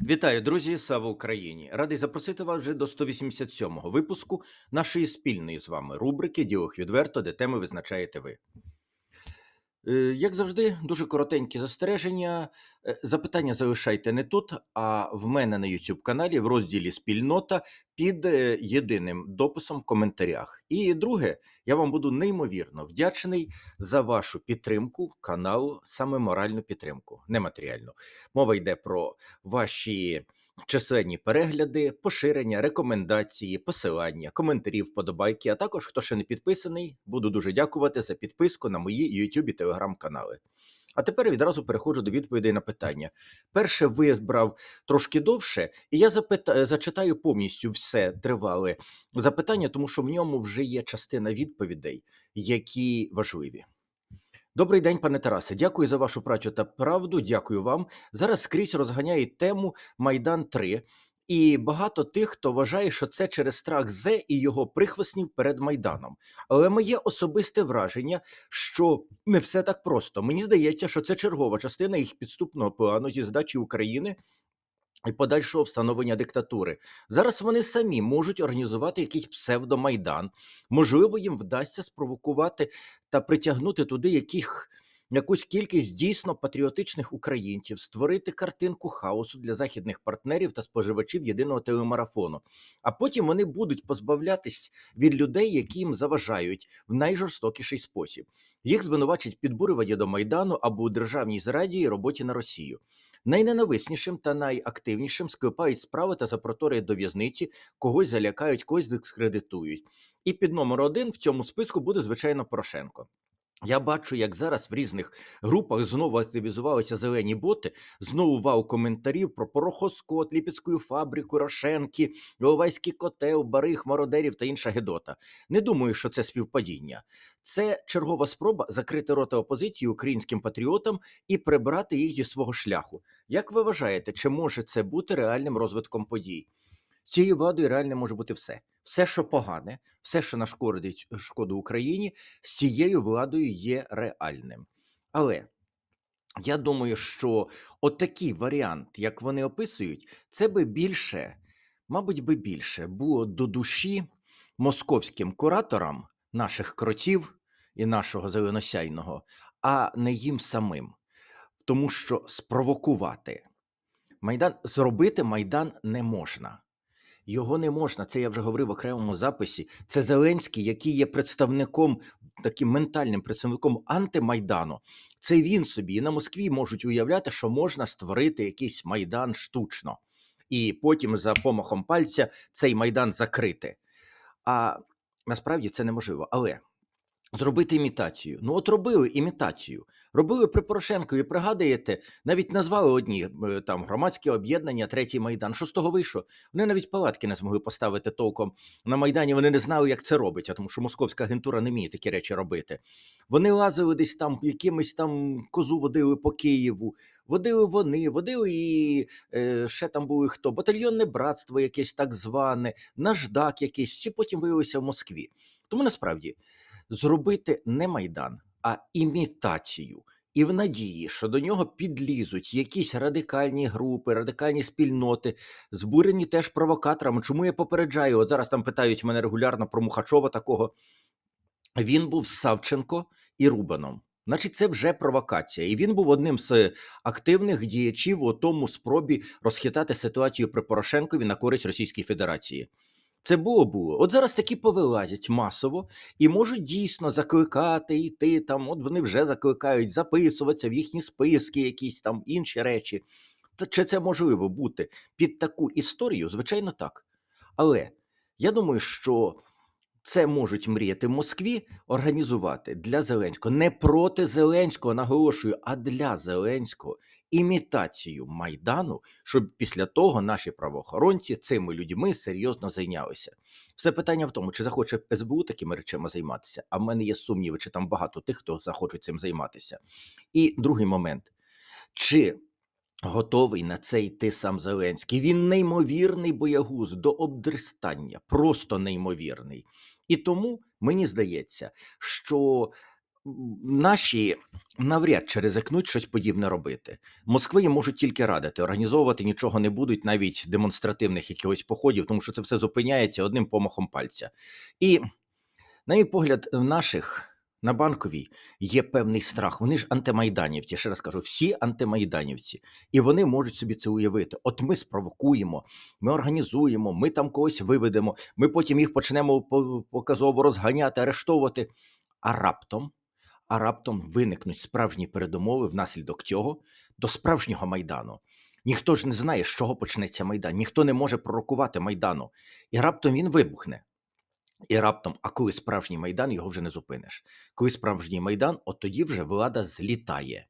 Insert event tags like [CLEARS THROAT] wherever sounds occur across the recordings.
Вітаю, друзі! Слава Україні! Радий запросити вас вже до 187-го випуску нашої спільної з вами рубрики Діох відверто, де теми визначаєте ви. Е, Як завжди, дуже коротенькі застереження. Е, Запитання залишайте не тут, а в мене на YouTube каналі в розділі Спільнота під е, єдиним дописом в коментарях. І друге, я вам буду неймовірно вдячний за вашу підтримку каналу, саме моральну підтримку, не матеріальну. Мова йде про ваші численні перегляди, поширення, рекомендації, посилання, коментарі, вподобайки. А також, хто ще не підписаний, буду дуже дякувати за підписку на мої YouTube і Telegram канали. А тепер відразу переходжу до відповідей на питання. Перше вибрав трошки довше, і я запита... зачитаю повністю все тривале запитання, тому що в ньому вже є частина відповідей, які важливі. Добрий день, пане Тарасе. Дякую за вашу працю та правду. Дякую вам. Зараз скрізь розганяє тему Майдан 3 і багато тих, хто вважає, що це через страх Зе і його прихвостнів перед Майданом. Але моє особисте враження, що не все так просто. Мені здається, що це чергова частина їх підступного плану зі здачі України. І подальшого встановлення диктатури. Зараз вони самі можуть організувати якийсь псевдомайдан. Можливо, їм вдасться спровокувати та притягнути туди яких, якусь кількість дійсно патріотичних українців, створити картинку хаосу для західних партнерів та споживачів єдиного телемарафону. А потім вони будуть позбавлятись від людей, які їм заважають в найжорстокіший спосіб. Їх звинувачать підбурювання до майдану або у державній зраді і роботі на Росію. Найненависнішим та найактивнішим склепають справи та запроторюють до в'язниці, когось залякають, когось дискредитують. І під номер один в цьому списку буде, звичайно, Порошенко. Я бачу, як зараз в різних групах знову активізувалися зелені боти, знову вау коментарів про порохоскот, ліпецьку фабрику, Рошенки, Іловайський котел, барих, мародерів та інша гедота. Не думаю, що це співпадіння. Це чергова спроба закрити рота опозиції українським патріотам і прибрати їх зі свого шляху. Як ви вважаєте, чи може це бути реальним розвитком подій? Цією владою реально може бути все. Все, що погане, все, що нашкодить шкоду Україні, з цією владою є реальним. Але я думаю, що отакий варіант, як вони описують, це би більше, мабуть, би більше було до душі московським кураторам наших кротів і нашого зеленосяйного, а не їм самим. Тому що спровокувати Майдан зробити Майдан не можна. Його не можна. Це я вже говорив в окремому записі. Це Зеленський, який є представником, таким ментальним представником антимайдану. Це він собі і на Москві можуть уявляти, що можна створити якийсь майдан штучно, і потім за помахом пальця цей майдан закрити. А насправді це неможливо. Але зробити імітацію. Ну, от робили імітацію. Робили при Порошенкові, пригадуєте, навіть назвали одні е, там громадське об'єднання, третій майдан. Що з того вийшло? Вони навіть палатки не змогли поставити толком на майдані. Вони не знали, як це робить, а тому що московська агентура не вміє такі речі робити. Вони лазили десь там, якимись там козу водили по Києву. Водили вони, водили і е, ще там були хто? Батальйонне братство, якесь так зване, наждак якийсь. Всі потім виявилися в Москві. Тому насправді зробити не майдан, а імітацію. І в надії, що до нього підлізуть якісь радикальні групи, радикальні спільноти, збурені теж провокаторами. Чому я попереджаю? От зараз там питають мене регулярно про Мухачова такого. Він був з Савченко і Рубаном. Значить, це вже провокація. І він був одним з активних діячів у тому спробі розхитати ситуацію при Порошенкові на користь Російської Федерації. Це було було. От зараз такі повилазять масово і можуть дійсно закликати йти там. От вони вже закликають записуватися в їхні списки, якісь там інші речі. Та чи це можливо бути під таку історію? Звичайно, так. Але я думаю, що це можуть мріяти в Москві організувати для Зеленського не проти Зеленського, наголошую, а для Зеленського імітацію майдану, щоб після того наші правоохоронці цими людьми серйозно зайнялися. Все питання в тому, чи захоче СБУ такими речами займатися. А в мене є сумніви, чи там багато тих, хто захочуть цим займатися. І другий момент: чи готовий на це йти сам Зеленський? Він неймовірний боягуз до обдристання, просто неймовірний. І тому мені здається, що наші навряд чи ризикнуть щось подібне робити. Москви їм можуть тільки радити, організовувати нічого не будуть, навіть демонстративних якихось походів, тому що це все зупиняється одним помахом пальця. І, на мій погляд, в наших на банковій є певний страх. Вони ж антимайданівці. Ще раз кажу, всі антимайданівці, і вони можуть собі це уявити. От ми спровокуємо, ми організуємо, ми там когось виведемо, ми потім їх почнемо показово розганяти, арештовувати. А раптом, а раптом виникнуть справжні передумови внаслідок цього до справжнього майдану. Ніхто ж не знає, з чого почнеться майдан, ніхто не може пророкувати майдану. І раптом він вибухне. І раптом, а коли справжній майдан, його вже не зупиниш. Коли справжній майдан, от тоді вже влада злітає.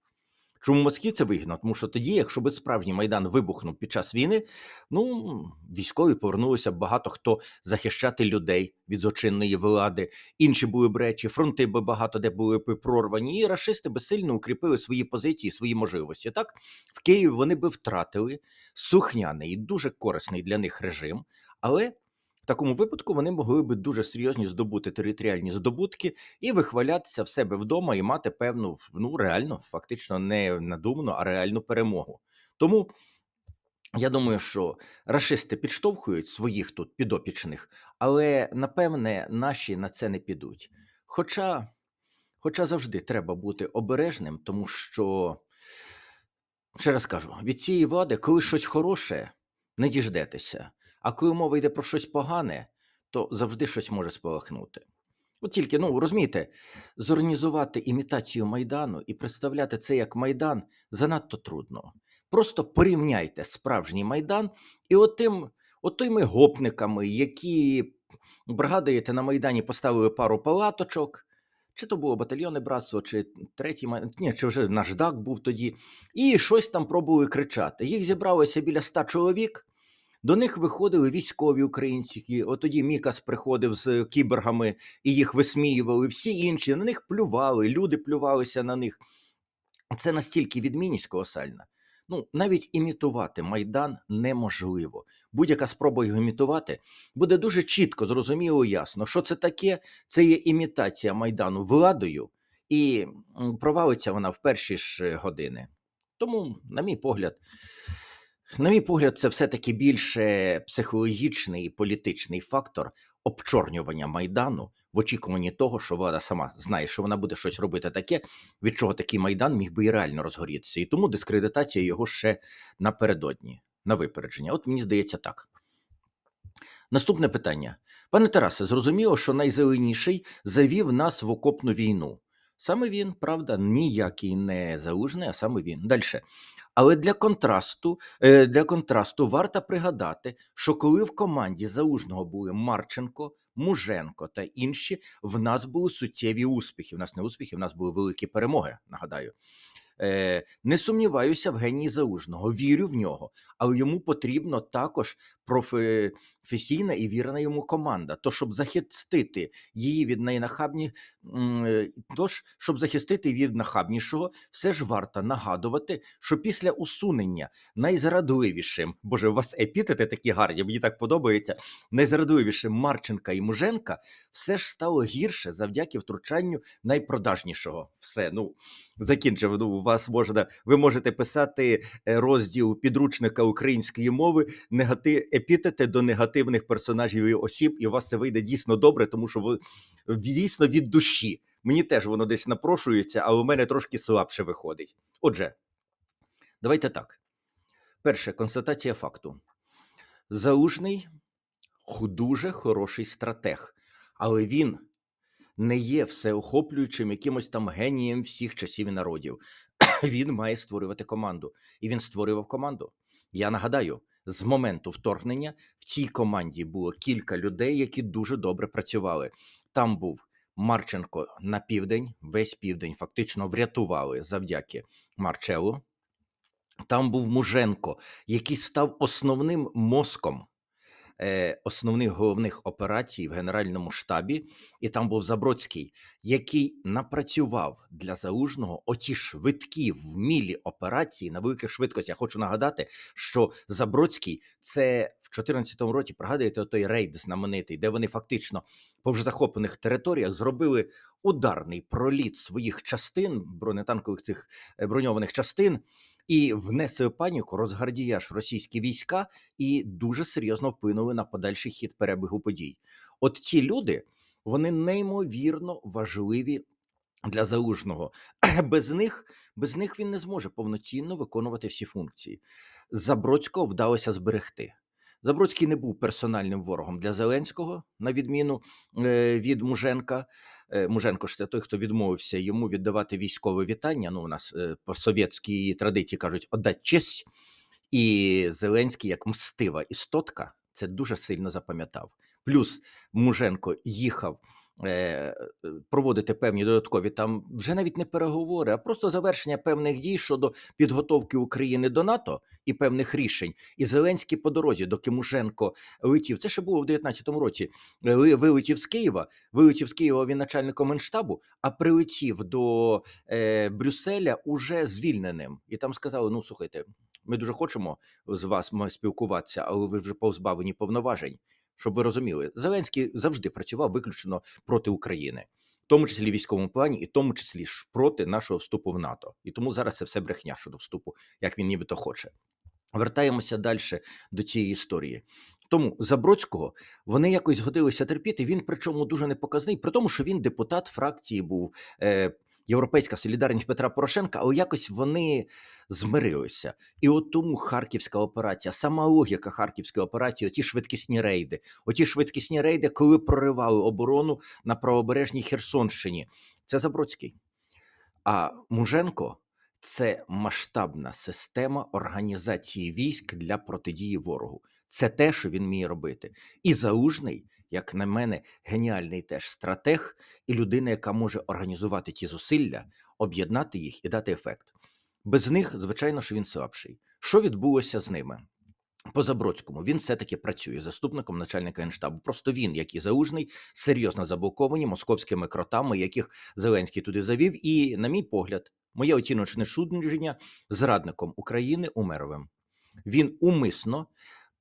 Чому Москві це вигідно? Тому що тоді, якщо би справжній майдан вибухнув під час війни, ну військові повернулися багато хто захищати людей від злочинної влади, інші були б речі, фронти би багато де були б прорвані, і рашисти би сильно укріпили свої позиції, свої можливості. Так в Києві вони би втратили сухняний і дуже корисний для них режим, але в такому випадку вони могли би дуже серйозні здобути територіальні здобутки і вихвалятися в себе вдома і мати певну, ну реально, фактично не надуману, а реальну перемогу. Тому я думаю, що рашисти підштовхують своїх тут підопічних, але напевне наші на це не підуть. Хоча, хоча завжди треба бути обережним, тому що, ще раз кажу, від цієї влади, коли щось хороше, не діждетеся. А коли мова йде про щось погане, то завжди щось може спалахнути. От тільки, ну розумієте, зорганізувати імітацію Майдану і представляти це як Майдан занадто трудно. Просто порівняйте справжній Майдан і отим, отими гопниками, які бригадаєте на Майдані, поставили пару палаточок, чи то було батальйонне братство, чи третій ні, чи вже наждак був тоді, і щось там пробували кричати. Їх зібралося біля ста чоловік. До них виходили військові українці. От тоді Мікас приходив з кіборгами і їх висміювали. Всі інші на них плювали, люди плювалися на них. Це настільки відмінність колосальна. Ну, навіть імітувати Майдан неможливо. Будь-яка спроба його імітувати буде дуже чітко, зрозуміло, ясно, що це таке. Це є імітація Майдану владою, і провалиться вона в перші ж е, години. Тому, на мій погляд, на мій погляд, це все-таки більше психологічний і політичний фактор обчорнювання Майдану в очікуванні того, що влада сама знає, що вона буде щось робити таке, від чого такий Майдан міг би і реально розгорітися. І тому дискредитація його ще напередодні, на випередження. От мені здається так. Наступне питання. Пане Тарасе, зрозуміло, що найзеленіший завів нас в окопну війну. Саме він, правда, ніякий не залужний, а саме він. Далі. Але для контрасту, е, для контрасту варто пригадати, що коли в команді залужного були Марченко, Муженко та інші, в нас були суттєві успіхи. В нас не успіхи, в нас були великі перемоги. Нагадаю. Е, не сумніваюся в генії залужного, вірю в нього, але йому потрібно також професійна і вірна йому команда. То щоб захистити її від найнахабні, е, тож, щоб захистити від нахабнішого, все ж варто нагадувати, що після усунення найзрадливішим, боже, у вас епітети такі гарні, мені так подобається. Найзрадливішим Марченка і Муженка все ж стало гірше завдяки втручанню найпродажнішого. Все, ну закінчив. Ну, у вас можна, ви можете писати е, розділ підручника української мови, негати, епітети до негативних персонажів і осіб, і у вас це вийде дійсно добре, тому що ви дійсно від душі. Мені теж воно десь напрошується, а у мене трошки слабше виходить. Отже, давайте так. Перше, констатація факту. Залужний дуже хороший стратег, але він не є всеохоплюючим якимось там генієм всіх часів і народів. [CLEARS THROAT] Він має створювати команду, і він створював команду. Я нагадаю, з моменту вторгнення в цій команді було кілька людей, які дуже добре працювали. Там був Марченко на південь, весь південь фактично врятували завдяки Марчелу. Там був Муженко, який став основним мозком е, основних головних операцій в Генеральному штабі, і там був Забродський, який напрацював для Залужного оті швидкі вмілі операції на великих швидкостях. Я хочу нагадати, що Забродський це в 2014 році, пригадуєте, той рейд знаменитий, де вони фактично по вже захоплених територіях зробили ударний проліт своїх частин, бронетанкових цих е, броньованих частин, і внесли паніку, розгардіяж російські війська і дуже серйозно вплинули на подальший хід перебігу подій. От ті люди, вони неймовірно важливі для залужного. [CLEARS THROAT] Без них, без них він не зможе повноцінно виконувати всі функції. Забродського вдалося зберегти. Забродський не був персональним ворогом для Зеленського, на відміну е, від Муженка. Е, Муженко ж це той, хто відмовився йому віддавати військове вітання. Ну, у нас е, по совєтській традиції кажуть «отдать честь». І Зеленський, як мстива істотка, це дуже сильно запам'ятав. Плюс Муженко їхав е, е, проводити певні додаткові там вже навіть не переговори, а просто завершення певних дій щодо підготовки України до НАТО і певних рішень. І Зеленський по дорозі, доки Муженко летів, це ще було в 19-му році. е, ви- Вилетів з Києва, вилетів з Києва він начальником генштабу, а прилетів до е, Брюсселя уже звільненим. І там сказали: ну слухайте, ми дуже хочемо з вас спілкуватися, але ви вже позбавлені повноважень. Щоб ви розуміли, Зеленський завжди працював виключно проти України, в тому числі в військовому плані, і в тому числі ж проти нашого вступу в НАТО. І тому зараз це все брехня щодо вступу, як він нібито хоче. Вертаємося далі до цієї історії. Тому Забродського вони якось згодилися терпіти. Він причому дуже непоказний, при тому, що він депутат фракції був е, Європейська солідарність Петра Порошенка, але якось вони змирилися. І от тому Харківська операція, сама логіка Харківської операції, оті швидкісні рейди, оті швидкісні рейди, коли проривали оборону на правобережній Херсонщині. Це Забродський. А Муженко це масштабна система організації військ для протидії ворогу. Це те, що він вміє робити. І Залужний, як на мене, геніальний теж стратег і людина, яка може організувати ті зусилля, об'єднати їх і дати ефект. Без них, звичайно, що він слабший. Що відбулося з ними? По Забродському він все-таки працює заступником начальника генштабу. Просто він, як і Залужний, серйозно заблоковані московськими кротами, яких Зеленський туди завів. І, на мій погляд, моє оціночне судження зрадником України Умеровим. Він умисно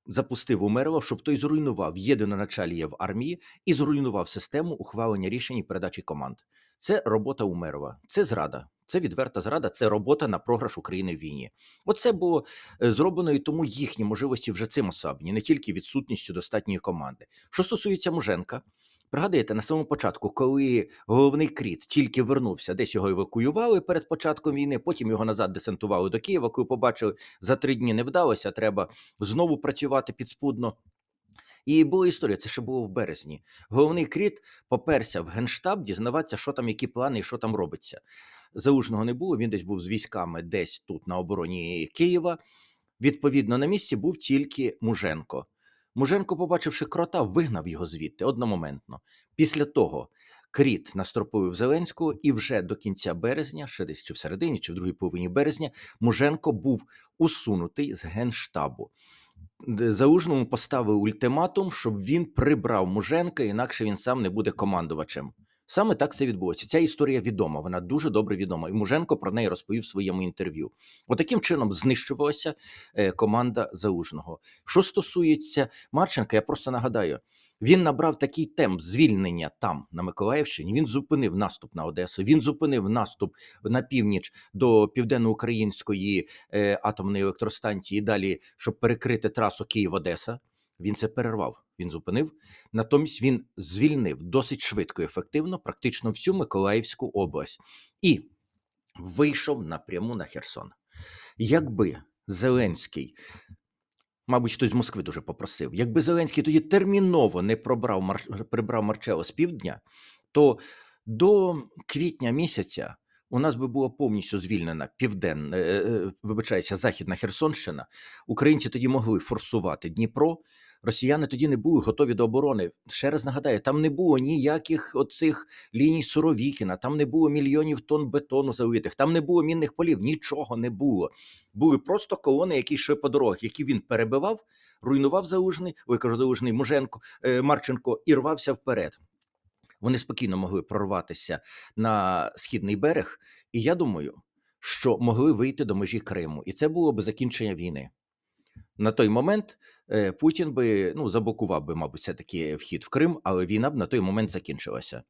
запустив Умерова, щоб той зруйнував єдиноначаліє в армії і зруйнував систему ухвалення рішень і передачі команд. Це робота Умерова, це зрада. Це відверта зрада, це робота на програш України в війні. Оце було е, зроблено, і тому їхні можливості вже цим особні, не тільки відсутністю достатньої команди. Що стосується Муженка, пригадуєте, на самому початку, коли головний кріт тільки вернувся, десь його евакуювали перед початком війни, потім його назад десантували до Києва, коли побачили, за три дні не вдалося, треба знову працювати підспудно. І була історія, це ще було в березні. Головний кріт поперся в генштаб дізнаватися, що там, які плани і що там робиться. Залужного не було, він десь був з військами десь тут на обороні Києва. Відповідно, на місці був тільки Муженко. Муженко, побачивши крота, вигнав його звідти одномоментно. Після того кріт настропив Зеленського, і вже до кінця березня, ще десь чи в середині, чи в другій половині березня, Муженко був усунутий з генштабу. Заужному поставив ультиматум, щоб він прибрав Муженка, інакше він сам не буде командувачем. Саме так це відбулося. Ця історія відома, вона дуже добре відома. І Муженко про неї розповів в своєму інтерв'ю. Отаким чином знищувалася е, команда Залужного. Що стосується Марченка, я просто нагадаю, він набрав такий темп звільнення там, на Миколаївщині. Він зупинив наступ на Одесу, він зупинив наступ на північ до південноукраїнської е, атомної електростанції, і далі, щоб перекрити трасу Київ-Одеса. Він це перервав. Він зупинив. Натомість він звільнив досить швидко і ефективно практично всю Миколаївську область і вийшов напряму на Херсон. Якби Зеленський, мабуть, хтось з Москви дуже попросив, якби Зеленський тоді терміново не пробрав прибрав Марчело з півдня, то до квітня місяця у нас би була повністю звільнена південна, е, е, вибачається, Західна Херсонщина, українці тоді могли форсувати Дніпро. Росіяни тоді не були готові до оборони. Ще раз нагадаю, там не було ніяких оцих ліній Суровікіна, там не було мільйонів тонн бетону залитих, там не було мінних полів, нічого не було. Були просто колони, які йшли по дорогах, які він перебивав, руйнував залужний, ой, кажу, залужний Муженко, е, Марченко і рвався вперед. Вони спокійно могли прорватися на східний берег, і я думаю, що могли вийти до межі Криму, і це було б закінчення війни. На той момент е, Путін би ну, заблокував би, мабуть, все-таки вхід в Крим, але війна б на той момент закінчилася.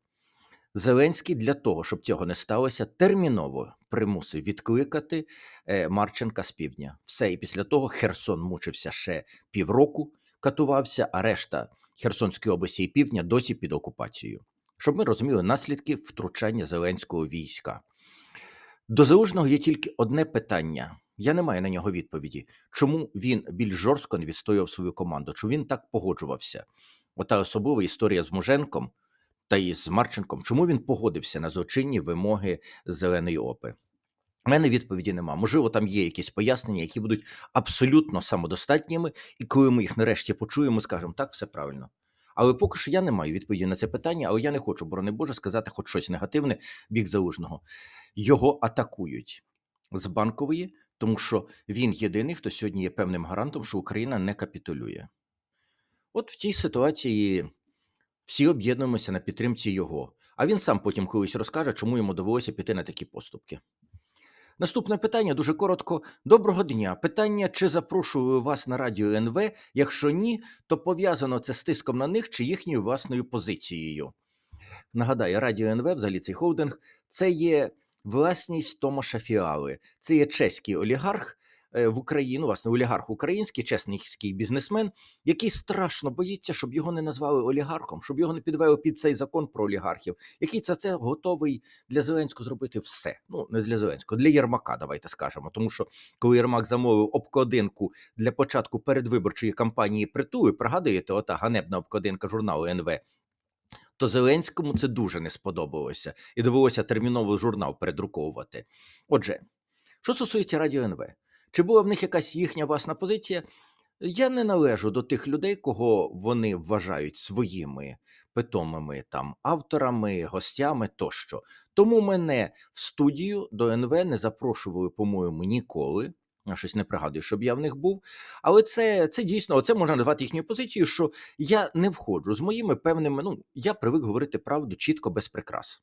Зеленський для того, щоб цього не сталося, терміново примусив відкликати е, Марченка з півдня. Все, і після того Херсон мучився ще півроку, катувався, а решта Херсонської області і півдня досі під окупацією. Щоб ми розуміли наслідки втручання зеленського війська. До залужного є тільки одне питання. Я не маю на нього відповіді. Чому він більш жорстко не відстоював свою команду? Чому він так погоджувався? Ота особлива історія з Муженком та і з Марченком. Чому він погодився на злочинні вимоги зеленої опи? У мене відповіді нема. Можливо, там є якісь пояснення, які будуть абсолютно самодостатніми, і коли ми їх нарешті почуємо, скажемо, так, все правильно. Але поки що я не маю відповіді на це питання, але я не хочу, борони Боже, сказати хоч щось негативне бік залужного. Його атакують з банкової, тому що він єдиний, хто сьогодні є певним гарантом, що Україна не капітулює. От в цій ситуації всі об'єднуємося на підтримці його. А він сам потім колись розкаже, чому йому довелося піти на такі поступки. Наступне питання дуже коротко. Доброго дня. Питання: чи запрошую вас на радіо НВ? Якщо ні, то пов'язано це з тиском на них чи їхньою власною позицією. Нагадаю, радіо НВ, взагалі цей холдинг, це є власність Томаша Фіали. Це є чеський олігарх е, в Україну, власне, олігарх український, чесний бізнесмен, який страшно боїться, щоб його не назвали олігархом, щоб його не підвели під цей закон про олігархів, який за це готовий для Зеленського зробити все. Ну не для Зеленського, для Єрмака, давайте скажемо. Тому що коли Єрмак замовив обкладинку для початку передвиборчої кампанії притули, пригадуєте, ота ганебна обкладинка журналу НВ. То Зеленському це дуже не сподобалося, і довелося терміново журнал передруковувати. Отже, що стосується радіо НВ, чи була в них якась їхня власна позиція? Я не належу до тих людей, кого вони вважають своїми питомими там авторами, гостями тощо. Тому мене в студію до НВ не запрошували, по-моєму, ніколи. Я щось не пригадую, щоб я в них був. Але це, це дійсно, це можна назвати їхньою позицією, що я не входжу з моїми певними. Ну, я привик говорити правду чітко, без прикрас.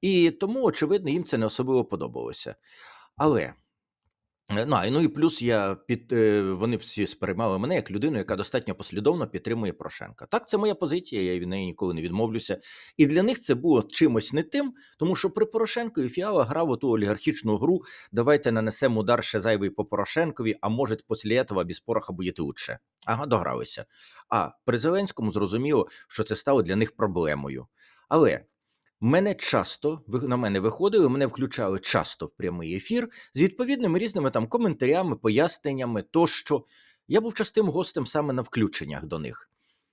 І тому, очевидно, їм це не особливо подобалося. Але. Ну, ну і плюс я під е, вони всі сприймали мене як людину, яка достатньо послідовно підтримує Порошенка. Так, це моя позиція, я від неї ніколи не відмовлюся. І для них це було чимось не тим, тому що при Порошенкові Фіала грав у ту олігархічну гру. Давайте нанесемо удар ще зайвий по Порошенкові, а може, після цього без пороха буде лучше. Ага, догралися. А при Зеленському зрозуміло, що це стало для них проблемою. Але Мене часто на мене виходили, мене включали часто в прямий ефір з відповідними різними там коментарями, поясненнями тощо. Я був частим гостем саме на включеннях до них.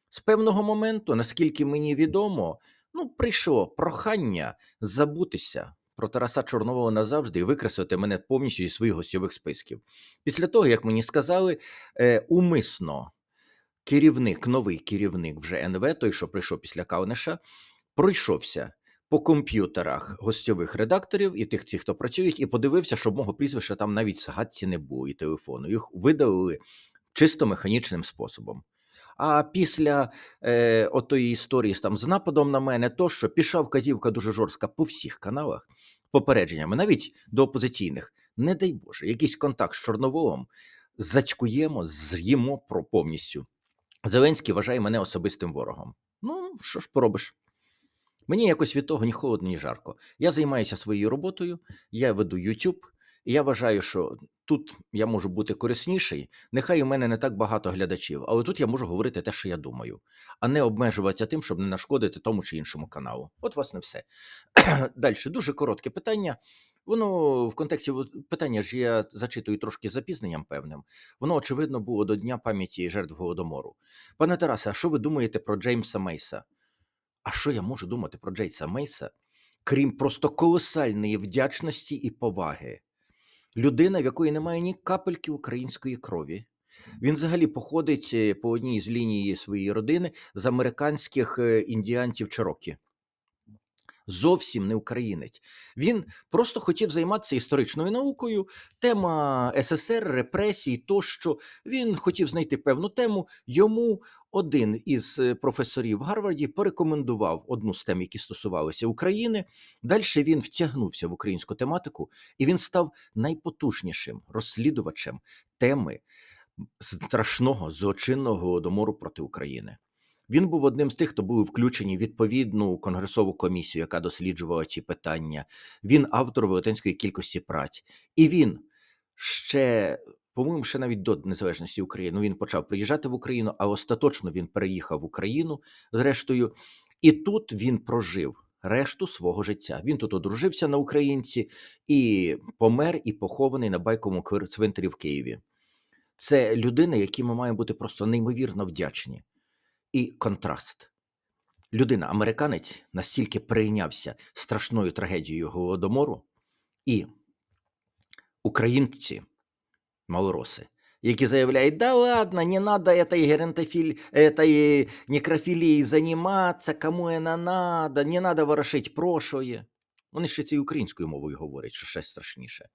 З певного моменту, наскільки мені відомо, ну прийшло прохання забутися про Тараса Чорнового назавжди і викреслити мене повністю зі своїх гостьових списків. Після того, як мені сказали, е, умисно керівник, новий керівник вже НВ, той, що прийшов після Кавнеша, пройшовся по комп'ютерах гостьових редакторів і тих, ті, хто працюють, і подивився, щоб мого прізвища там навіть згадці не було і телефону. Їх видалили чисто механічним способом. А після е, отої історії там, з нападом на мене, то що пішла вказівка дуже жорстка по всіх каналах, попередженнями, навіть до опозиційних. Не дай Боже, якийсь контакт з Чорноволом зачкуємо, з'їмо про повністю. Зеленський вважає мене особистим ворогом. Ну, що ж поробиш? Мені якось від того ні холодно, ні жарко. Я займаюся своєю роботою, я веду YouTube, і я вважаю, що тут я можу бути корисніший. Нехай у мене не так багато глядачів, але тут я можу говорити те, що я думаю, а не обмежуватися тим, щоб не нашкодити тому чи іншому каналу. От, власне, все. [CLEARS THROAT] Далі дуже коротке питання. Воно в контексті питання ж я зачитую трошки з запізненням певним. Воно, очевидно, було до Дня пам'яті жертв Голодомору. Пане Тарасе, а що ви думаєте про Джеймса Мейса? А що я можу думати про Джейса Мейса, крім просто колосальної вдячності і поваги. Людина, в якої немає ні капельки української крові. Він взагалі походить е, по одній з лінії своєї родини з американських е, індіанців Чирокі. Зовсім не українець. Він просто хотів займатися історичною наукою, тема СССР, репресій, тощо. Він хотів знайти певну тему. Йому один із е, професорів в Гарварді порекомендував одну з тем, які стосувалися України. Далі він втягнувся в українську тематику, і він став найпотужнішим розслідувачем теми страшного злочинного голодомору проти України. Він був одним з тих, хто був включені в відповідну конгресову комісію, яка досліджувала ці питання. Він автор велетенської кількості праць, і він ще, по-моєму, ще навіть до незалежності України. Ну, він почав приїжджати в Україну, а остаточно він переїхав в Україну зрештою, і тут він прожив. Решту свого життя він тут одружився на українці і помер, і похований на байковому цвинтарі в Києві. Це людина, якій ми маємо бути просто неймовірно вдячні. І контраст. Людина, американець, настільки перейнявся страшною трагедією голодомору, і українці, малороси, які заявляють, да ладно, не надо этой геронтофіль, этой некрофілією займатися, кому вона надо, не надо ворошить прошлое. Вони ще цією українською мовою говорять, що ще страшніше.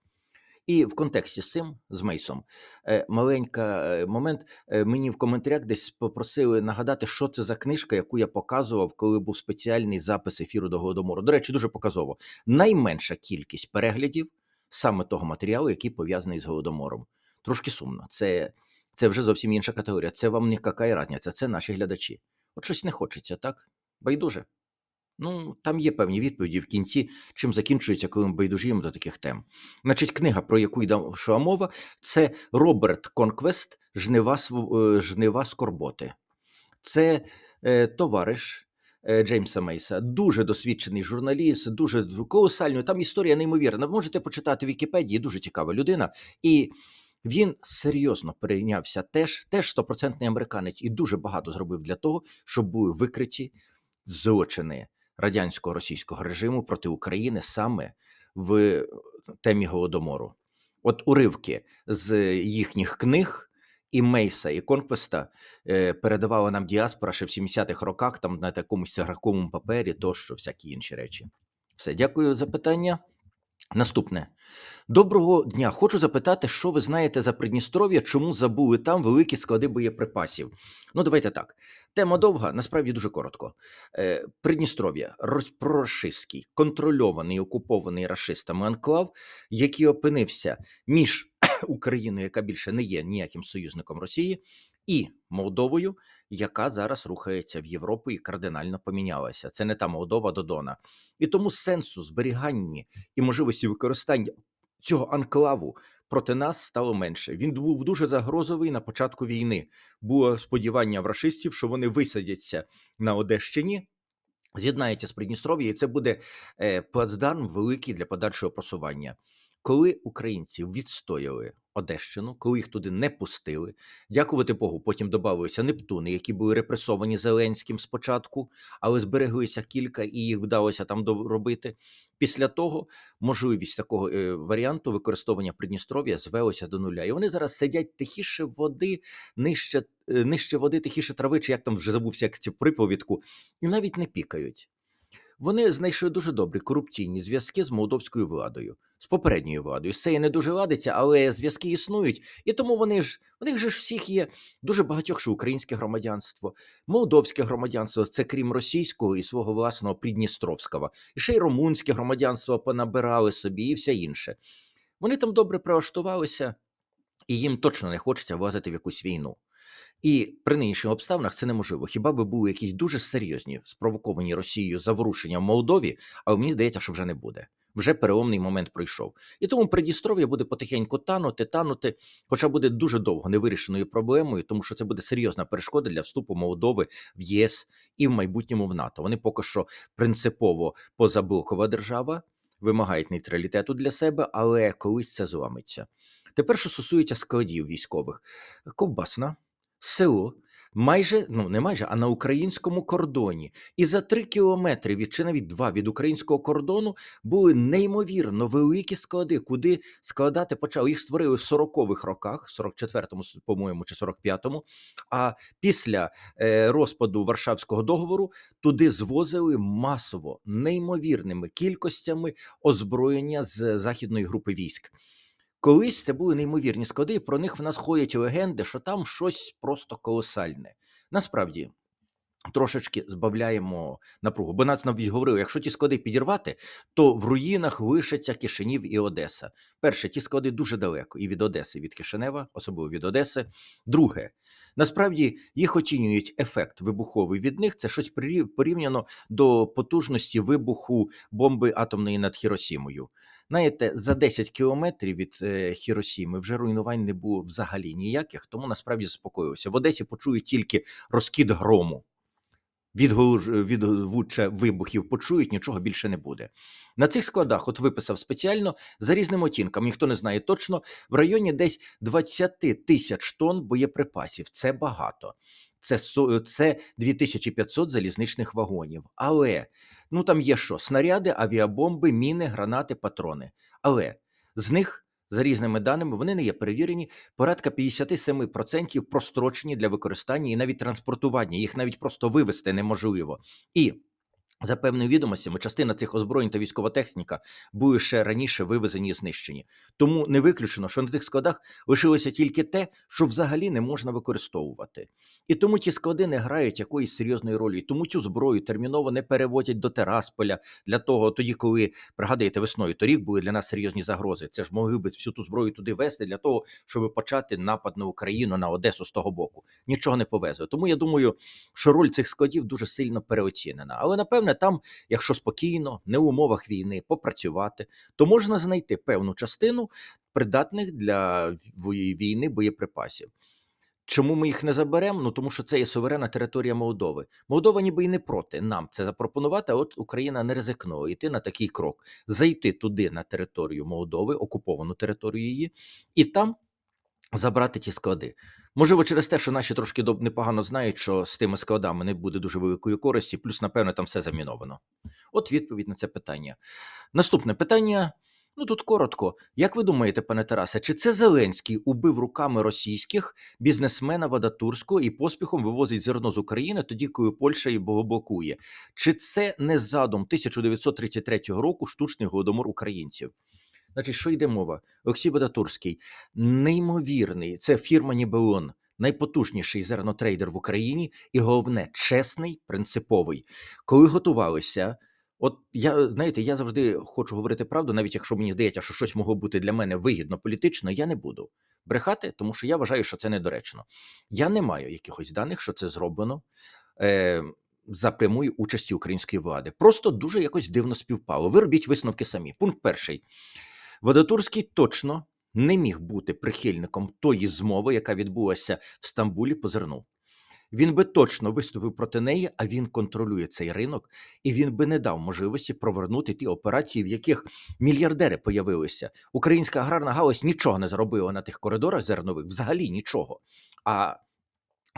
І в контексті з цим, з Мейсом, е, маленька е, момент. е, Мені в коментарях десь попросили нагадати, що це за книжка, яку я показував, коли був спеціальний запис ефіру до Голодомору. До речі, дуже показово. Найменша кількість переглядів саме того матеріалу, який пов'язаний з голодомором. Трошки сумно. Це, це вже зовсім інша категорія. Це вам не какая разниця, це наші глядачі. От щось не хочеться, так? Байдуже. Ну, там є певні відповіді в кінці, чим закінчується, коли ми байдужіємо до таких тем. Значить, книга, про яку йшла мова, це Роберт Конквест Жнива, е, Жнива Скорботи. Це е, товариш е, Джеймса Мейса, дуже досвідчений журналіст, дуже колосальний. Там історія неймовірна. Можете почитати в Вікіпедії, дуже цікава людина. І він серйозно перейнявся теж, теж стопроцентний американець, і дуже багато зробив для того, щоб були викриті злочини радянського російського режиму проти України саме в темі голодомору. От уривки з їхніх книг і Мейса, і Конквеста е, передавала нам діаспора ще в 70-х роках, там на такомусь цеграковому папері, тощо, всякі інші речі. Все, дякую за питання. Наступне. Доброго дня. Хочу запитати, що ви знаєте за Придністров'я, чому забули там великі склади боєприпасів? Ну, давайте так. Тема довга, насправді дуже коротко. Е, Придністров'я прорашистський, контрольований, окупований рашистами анклав, який опинився між [COUGHS] Україною, яка більше не є ніяким союзником Росії, і Молдовою, яка зараз рухається в Європу і кардинально помінялася. Це не та Молдова Додона. І тому сенсу зберігання і можливості використання цього анклаву проти нас стало менше. Він був дуже загрозовий на початку війни. Було сподівання в рашистів, що вони висадяться на Одещині. З'єднається з Придністров'я, і це буде е, плацдарм великий для подальшого просування. Коли українці відстояли Одещину, коли їх туди не пустили, дякувати Богу, потім додавалися Нептуни, які були репресовані Зеленським спочатку, але збереглися кілька і їх вдалося там доробити. Після того можливість такого е, варіанту використовування Придністров'я звелося до нуля. І вони зараз сидять тихіше води, нижче, е, нижче води, тихіше трави, чи як там вже забувся як цю приповідку, і навіть не пікають. Вони знайшли дуже добрі корупційні зв'язки з молдовською владою, з попередньою владою. З цією не дуже ладиться, але зв'язки існують, і тому вони ж у них ж всіх є дуже багатьох, що українське громадянство, молдовське громадянство, це крім російського і свого власного придністровського, і ще й румунське громадянство понабирали собі, і все інше. Вони там добре прилаштувалися, і їм точно не хочеться влазити в якусь війну. І при нинішніх обставинах це неможливо. Хіба би були якісь дуже серйозні спровоковані Росією заворушення в Молдові, але мені здається, що вже не буде. Вже переломний момент пройшов. І тому Придністров'я буде потихеньку танути, танути, хоча буде дуже довго невирішеною проблемою, тому що це буде серйозна перешкода для вступу Молдови в ЄС і в майбутньому в НАТО. Вони поки що принципово позаблокова держава, вимагають нейтралітету для себе, але колись це зламиться. Тепер, що стосується складів військових, ковбасна село майже, ну не майже, а на українському кордоні. І за три кілометри від чи навіть два від українського кордону були неймовірно великі склади, куди складати почали. Їх створили в 40-х роках, 44-му, по-моєму, чи 45-му. А після е, розпаду Варшавського договору туди звозили масово неймовірними кількостями озброєння з західної групи військ. Колись це були неймовірні склади, про них в нас ходять легенди, що там щось просто колосальне. Насправді. Трошечки збавляємо напругу, бо нас навіть говорили, якщо ті склади підірвати, то в руїнах лишаться Кишинів і Одеса. Перше, ті склади дуже далеко і від Одеси, від Кишинева, особливо від Одеси. Друге, насправді їх оцінюють ефект вибуховий від них. Це щось порівняно до потужності вибуху бомби атомної над Хіросімою. Знаєте, за 10 кілометрів від е, Хіросіми вже руйнувань не було взагалі ніяких, тому насправді заспокоївся. В Одесі почують тільки розкид грому. Відгуче вибухів почують, нічого більше не буде. На цих складах, от виписав спеціально за різними оцінками, ніхто не знає точно, в районі десь 20 тисяч тонн боєприпасів. Це багато. Це, це 2500 залізничних вагонів. Але ну там є що? Снаряди, авіабомби, міни, гранати, патрони. Але з них, за різними даними, вони не є перевірені. Порядка 57% прострочені для використання і навіть транспортування. Їх навіть просто вивести неможливо. І за певними відомостями, частина цих озброєнь та військова техніка були ще раніше вивезені і знищені. Тому не виключено, що на тих складах лишилося тільки те, що взагалі не можна використовувати. І тому ті склади не грають якоїсь серйозної ролі. І тому цю зброю терміново не перевозять до Терасполя для того, тоді, коли пригадуєте, весною торік були для нас серйозні загрози. Це ж могли би всю ту зброю туди вести для того, щоб почати напад на Україну на Одесу з того боку. Нічого не повезли. Тому я думаю, що роль цих складів дуже сильно переоцінена. Але напевне, там, якщо спокійно, не в умовах війни, попрацювати, то можна знайти певну частину придатних для війни боєприпасів. Чому ми їх не заберемо? Ну тому що це є суверенна територія Молдови. Молдова ніби і не проти нам це запропонувати. а От Україна не ризикнула йти на такий крок, зайти туди на територію Молдови, окуповану територію її, і там забрати ті склади. Можливо, через те, що наші трошки непогано знають, що з тими складами не буде дуже великої користі, плюс, напевно, там все заміновано. От відповідь на це питання. Наступне питання. Ну тут коротко. Як ви думаєте, пане Тарасе, чи це Зеленський убив руками російських бізнесмена Вадатурського і поспіхом вивозить зерно з України, тоді коли Польща його блокує? Чи це не задум 1933 року штучний голодомор українців? Значить, що йде мова? Олексій Вадатурський, неймовірний, це фірма Нібеон, найпотужніший зернотрейдер в Україні, і головне, чесний, принциповий. Коли готувалися, от я знаєте, я завжди хочу говорити правду, навіть якщо мені здається, що щось могло бути для мене вигідно політично, я не буду брехати, тому що я вважаю, що це недоречно. Я не маю якихось даних, що це зроблено. Е, за прямої участі української влади. Просто дуже якось дивно співпало. Ви робіть висновки самі. Пункт перший. Водотурський точно не міг бути прихильником тої змови, яка відбулася в Стамбулі по зерну. Він би точно виступив проти неї, а він контролює цей ринок, і він би не дав можливості провернути ті операції, в яких мільярдери появилися. Українська аграрна галузь нічого не зробила на тих коридорах зернових, взагалі нічого. А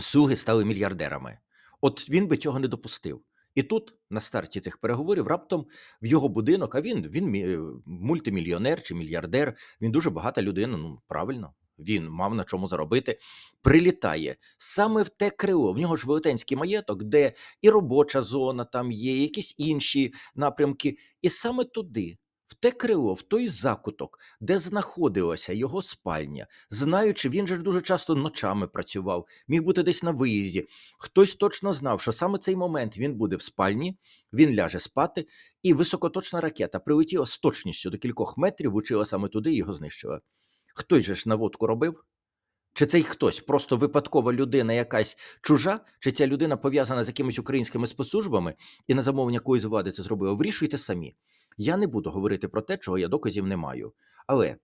слуги стали мільярдерами. От він би цього не допустив. І тут, на старті цих переговорів, раптом в його будинок, а він, він е, мультимільйонер чи мільярдер, він дуже багата людина, ну правильно, він мав на чому заробити. Прилітає саме в те крило. В нього ж велетенський маєток, де і робоча зона там є, і якісь інші напрямки. І саме туди, в те крило, в той закуток, де знаходилася його спальня, знаючи, він же дуже часто ночами працював, міг бути десь на виїзді. Хтось точно знав, що саме цей момент він буде в спальні, він ляже спати, і високоточна ракета прилетіла з точністю до кількох метрів, влучила саме туди і його знищила. Хтось же ж наводку робив? Чи цей хтось просто випадкова людина, якась чужа, чи ця людина пов'язана з якимись українськими спецслужбами і на замовлення якоїсь влади це зробила? Вирішуйте самі. Я не буду говорити про те, чого я доказів не маю. Але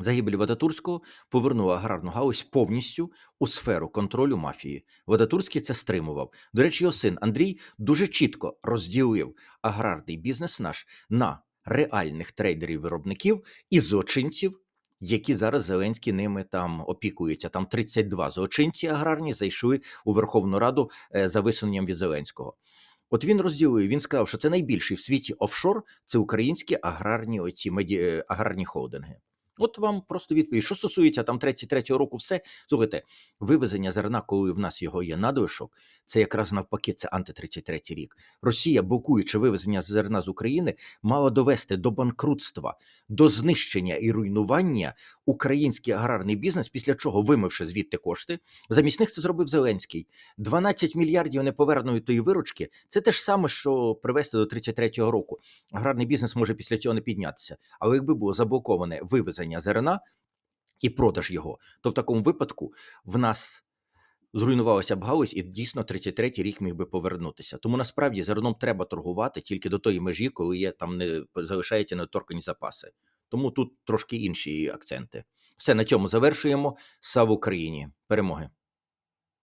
загибель Вадатурського повернула аграрну галузь повністю у сферу контролю мафії. Вадатурський це стримував. До речі, його син Андрій дуже чітко розділив аграрний бізнес наш на реальних трейдерів-виробників і злочинців. які зараз Зеленський ними там опікується. Там 32 злочинці аграрні зайшли у Верховну Раду е, за висуненням від Зеленського. От він розділив, він сказав, що це найбільший в світі офшор це українські аграрні оці меді... е, аграрні холдинги. От вам просто відповідь. Що стосується там 33-го року, все слухайте, вивезення зерна, коли в нас його є надлишок, це якраз навпаки, це анти 33 рік. Росія, блокуючи вивезення зерна з України, мала довести до банкрутства, до знищення і руйнування український аграрний бізнес, після чого, вимивши звідти кошти, замість них це зробив Зеленський. 12 мільярдів неповернутої виручки це те ж саме, що привести до 33-го року. Аграрний бізнес може після цього не піднятися. Але якби було заблоковане вивезення зерна і продаж його, то в такому випадку в нас зруйнувалася б галузь, і дійсно 33-й рік міг би повернутися. Тому насправді зерном треба торгувати тільки до тої межі, коли є там не залишаються недоторкані запаси. Тому тут трошки інші акценти. Все на цьому завершуємо. Слава Україні! Перемоги!